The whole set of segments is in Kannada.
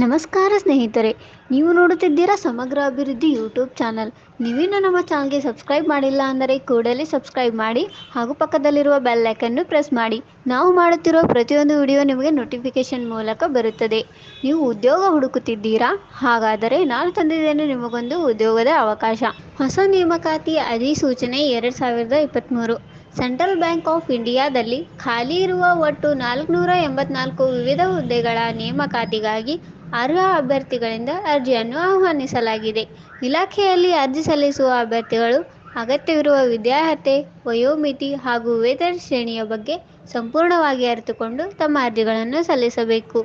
ನಮಸ್ಕಾರ ಸ್ನೇಹಿತರೆ, ನೀವು ನೋಡುತ್ತಿದ್ದೀರಾ ಸಮಗ್ರ ಅಭಿವೃದ್ಧಿ ಯೂಟ್ಯೂಬ್ ಚಾನಲ್. ನೀವಿನ್ನು ನಮ್ಮ ಚಾನಲ್ಗೆ ಸಬ್ಸ್ಕ್ರೈಬ್ ಮಾಡಿಲ್ಲ ಅಂದರೆ ಕೂಡಲೇ ಸಬ್ಸ್ಕ್ರೈಬ್ ಮಾಡಿ, ಹಾಗೂ ಪಕ್ಕದಲ್ಲಿರುವ ಬೆಲ್ ಐಕನ್ನು ಪ್ರೆಸ್ ಮಾಡಿ. ನಾವು ಮಾಡುತ್ತಿರುವ ಪ್ರತಿಯೊಂದು ವಿಡಿಯೋ ನಿಮಗೆ ನೋಟಿಫಿಕೇಶನ್ ಮೂಲಕ ಬರುತ್ತದೆ. ನೀವು ಉದ್ಯೋಗ ಹುಡುಕುತ್ತಿದ್ದೀರಾ? ಹಾಗಾದರೆ ನಾನು ತಂದಿದ್ದೇನೆ ನಿಮಗೊಂದು ಉದ್ಯೋಗದ ಅವಕಾಶ. ಹೊಸ ನೇಮಕಾತಿ ಅಧಿಸೂಚನೆ ಎರಡು ಸಾವಿರದ ಇಪ್ಪತ್ತ್ಮೂರು ಸೆಂಟ್ರಲ್ ಬ್ಯಾಂಕ್ ಆಫ್ ಇಂಡಿಯಾದಲ್ಲಿ ಖಾಲಿ ಇರುವ ಒಟ್ಟು ನಾಲ್ಕುನೂರ ಎಂಬತ್ನಾಲ್ಕು ವಿವಿಧ ಹುದ್ದೆಗಳ ನೇಮಕಾತಿಗಾಗಿ ಅರ್ಹ ಅಭ್ಯರ್ಥಿಗಳಿಂದ ಅರ್ಜಿಯನ್ನು ಆಹ್ವಾನಿಸಲಾಗಿದೆ. ಇಲಾಖೆಯಲ್ಲಿ ಅರ್ಜಿ ಸಲ್ಲಿಸುವ ಅಭ್ಯರ್ಥಿಗಳು ಅಗತ್ಯವಿರುವ ವಿದ್ಯಾರ್ಹತೆ, ವಯೋಮಿತಿ ಹಾಗೂ ವೇತನ ಶ್ರೇಣಿಯ ಬಗ್ಗೆ ಸಂಪೂರ್ಣವಾಗಿ ಅರಿತುಕೊಂಡು ತಮ್ಮ ಅರ್ಜಿಗಳನ್ನು ಸಲ್ಲಿಸಬೇಕು.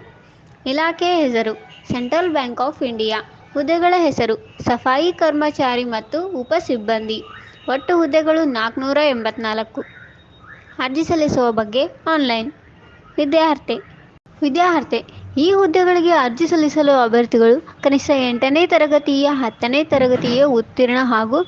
ಇಲಾಖೆಯ ಹೆಸರು, ಸೆಂಟ್ರಲ್ ಬ್ಯಾಂಕ್ ಆಫ್ ಇಂಡಿಯಾ. ಹುದ್ದೆಗಳ ಹೆಸರು, ಸಫಾಯಿ ಕರ್ಮಚಾರಿ ಮತ್ತು ಉಪ ಸಿಬ್ಬಂದಿ. ಒಟ್ಟು ಹುದ್ದೆಗಳು ನಾಲ್ಕುನೂರ ಎಂಬತ್ನಾಲ್ಕು. ಅರ್ಜಿ ಸಲ್ಲಿಸುವ ಬಗ್ಗೆ ಆನ್ಲೈನ್. ವಿದ್ಯಾರ್ಹತೆ. ವಿದ್ಯಾರ್ಹತೆ ಈ ಹುದ್ದೆಗಳಿಗೆ ಅರ್ಜಿ ಸಲ್ಲಿಸಲು ಅಭ್ಯರ್ಥಿಗಳು ಕನಿಷ್ಠ ಎಂಟನೇ ತರಗತಿಯ ಹತ್ತನೇ ತರಗತಿಯ ಉತ್ತೀರ್ಣ ಹಾಗೂ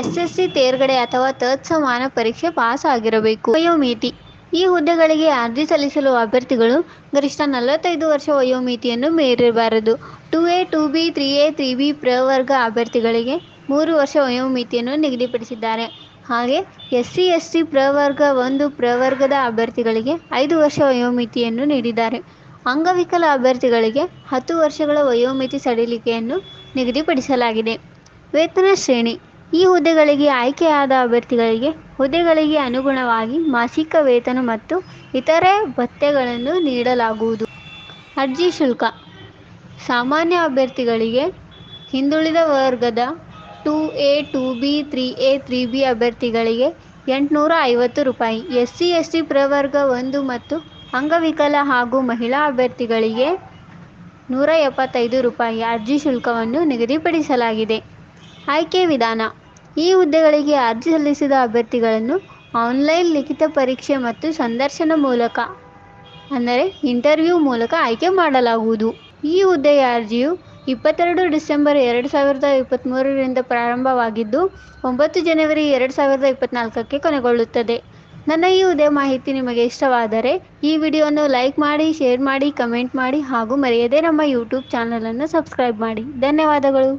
ಎಸ್ಎಸ್ಸಿ ತೇರ್ಗಡೆ ಅಥವಾ ತತ್ಸಮಾನ ಪರೀಕ್ಷೆ ಪಾಸ್ ಆಗಿರಬೇಕು. ವಯೋಮಿತಿ. ಈ ಹುದ್ದೆಗಳಿಗೆ ಅರ್ಜಿ ಸಲ್ಲಿಸಲು ಅಭ್ಯರ್ಥಿಗಳು ಗರಿಷ್ಠ ನಲವತ್ತೈದು ವರ್ಷ ವಯೋಮಿತಿಯನ್ನು ಮೀರಿರಬಾರದು two A, two B, three A, three B ಪ್ರವರ್ಗ ಅಭ್ಯರ್ಥಿಗಳಿಗೆ ಮೂರು ವರ್ಷ ವಯೋಮಿತಿಯನ್ನು ನಿಗದಿಪಡಿಸಿದ್ದಾರೆ. ಹಾಗೆ ಎಸ್ ಸಿ ಎಸ್ ಟಿ ಪ್ರವರ್ಗ ಒಂದು ಪ್ರವರ್ಗದ ಅಭ್ಯರ್ಥಿಗಳಿಗೆ ಐದು ವರ್ಷ ವಯೋಮಿತಿಯನ್ನು ನೀಡಿದ್ದಾರೆ. ಅಂಗವಿಕಲ ಅಭ್ಯರ್ಥಿಗಳಿಗೆ ಹತ್ತು ವರ್ಷಗಳ ವಯೋಮಿತಿ ಸಡಿಲಿಕೆಯನ್ನು ನಿಗದಿಪಡಿಸಲಾಗಿದೆ. ವೇತನ ಶ್ರೇಣಿ. ಈ ಹುದ್ದೆಗಳಿಗೆ ಆಯ್ಕೆಯಾದ ಅಭ್ಯರ್ಥಿಗಳಿಗೆ ಹುದ್ದೆಗಳಿಗೆ ಅನುಗುಣವಾಗಿ ಮಾಸಿಕ ವೇತನ ಮತ್ತು ಇತರೆ ಭತ್ಯೆಗಳನ್ನು ನೀಡಲಾಗುವುದು. ಅರ್ಜಿ ಶುಲ್ಕ. ಸಾಮಾನ್ಯ ಅಭ್ಯರ್ಥಿಗಳಿಗೆ ಹಿಂದುಳಿದ ವರ್ಗದ two A, two B, three A, three B ಅಭ್ಯರ್ಥಿಗಳಿಗೆ ಎಂಟುನೂರ ಐವತ್ತು ರೂಪಾಯಿ. ಎಸ್ ಸಿ ಎಸ್ ಟಿ ಪ್ರವರ್ಗ ಒಂದು ಮತ್ತು ಅಂಗವಿಕಲ ಹಾಗೂ ಮಹಿಳಾ ಅಭ್ಯರ್ಥಿಗಳಿಗೆ ನೂರ ಎಪ್ಪತ್ತೈದು ರೂಪಾಯಿ ಅರ್ಜಿ ಶುಲ್ಕವನ್ನು ನಿಗದಿಪಡಿಸಲಾಗಿದೆ. ಆಯ್ಕೆ ವಿಧಾನ. ಈ ಹುದ್ದೆಗಳಿಗೆ ಅರ್ಜಿ ಸಲ್ಲಿಸಿದ ಅಭ್ಯರ್ಥಿಗಳನ್ನು ಆನ್ಲೈನ್ ಲಿಖಿತ ಪರೀಕ್ಷೆ ಮತ್ತು ಸಂದರ್ಶನ ಮೂಲಕ, ಅಂದರೆ ಇಂಟರ್ವ್ಯೂ ಮೂಲಕ ಆಯ್ಕೆ ಮಾಡಲಾಗುವುದು. ಈ ಹುದ್ದೆಯ ಅರ್ಜಿಯು ಇಪ್ಪತ್ತೆರಡು ಡಿಸೆಂಬರ್ ಎರಡು ಸಾವಿರದ ಇಪ್ಪತ್ತ್ಮೂರರಿಂದ ಪ್ರಾರಂಭವಾಗಿದ್ದು, ಒಂಬತ್ತು ಜನವರಿ ಎರಡು ಸಾವಿರದ ಇಪ್ಪತ್ತ್ನಾಲ್ಕಕ್ಕೆ ಕೊನೆಗೊಳ್ಳುತ್ತದೆ. ನನ್ನ ಈ ಉದಯ ಮಾಹಿತಿ ನಿಮಗೆ ಇಷ್ಟವಾದರೆ ಈ ವಿಡಿಯೋವನ್ನು ಲೈಕ್ ಮಾಡಿ, ಶೇರ್ ಮಾಡಿ, ಕಮೆಂಟ್ ಮಾಡಿ ಹಾಗೂ ಮರೆಯದೇ ನಮ್ಮ ಯೂಟ್ಯೂಬ್ ಚಾನಲನ್ನು ಸಬ್ಸ್ಕ್ರೈಬ್ ಮಾಡಿ. ಧನ್ಯವಾದಗಳು.